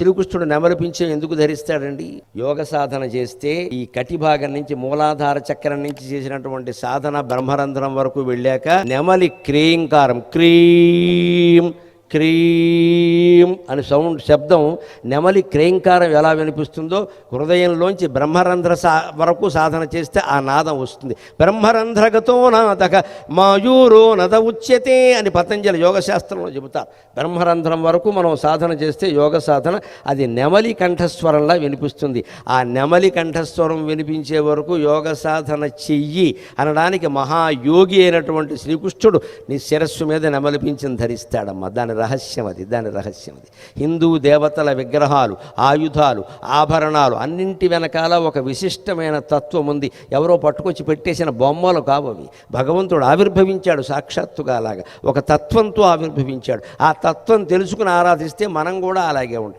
శ్రీకృష్ణుడు నెమలిపించే ఎందుకు ధరిస్తాడండి? యోగ సాధన చేస్తే ఈ కటి భాగం నుంచి మూలాధార చక్రం నుంచి చేసినటువంటి సాధన బ్రహ్మరంధ్రం వరకు వెళ్ళాక నెమలి క్రీంకారం క్రీం క్రీం అని సౌండ్ శబ్దం నెమలి క్రేంకారం ఎలా వినిపిస్తుందో హృదయంలోంచి బ్రహ్మరంధ్ర సా వరకు సాధన చేస్తే ఆ నాదం వస్తుంది. బ్రహ్మరంధ్రగతో నాదక మాయూరో నద ఉచ్యతే అని పతంజలి యోగశాస్త్రంలో చెబుతారు. బ్రహ్మరంధ్రం వరకు మనం సాధన చేస్తే యోగ సాధన అది నెమలి కంఠస్వరంలా వినిపిస్తుంది. ఆ నెమలి కంఠస్వరం వినిపించే వరకు యోగ సాధన చెయ్యి అనడానికి మహాయోగి అయినటువంటి శ్రీకృష్ణుడు నీ శిరస్సు మీద నెమలిపించిన ధరిస్తాడమ్మా. దాని రహస్యం అది దాని రహస్యం. చేయాల్సినది హిందూ దేవతల విగ్రహాలు ఆయుధాలు ఆభరణాలు అన్నింటి వెనకాల ఒక విశిష్టమైన తత్వం ఉంది ఎవరో పట్టుకొచ్చి పెట్టేసిన బొమ్మలు కావవి. భగవంతుడు ఆవిర్భవించాడు సాక్షాత్తుగా అలాగా. ఒక తత్వంతో ఆవిర్భవించాడు. ఆ తత్వం తెలుసుకుని ఆరాధిస్తే మనం కూడా అలాగే ఉంటాం.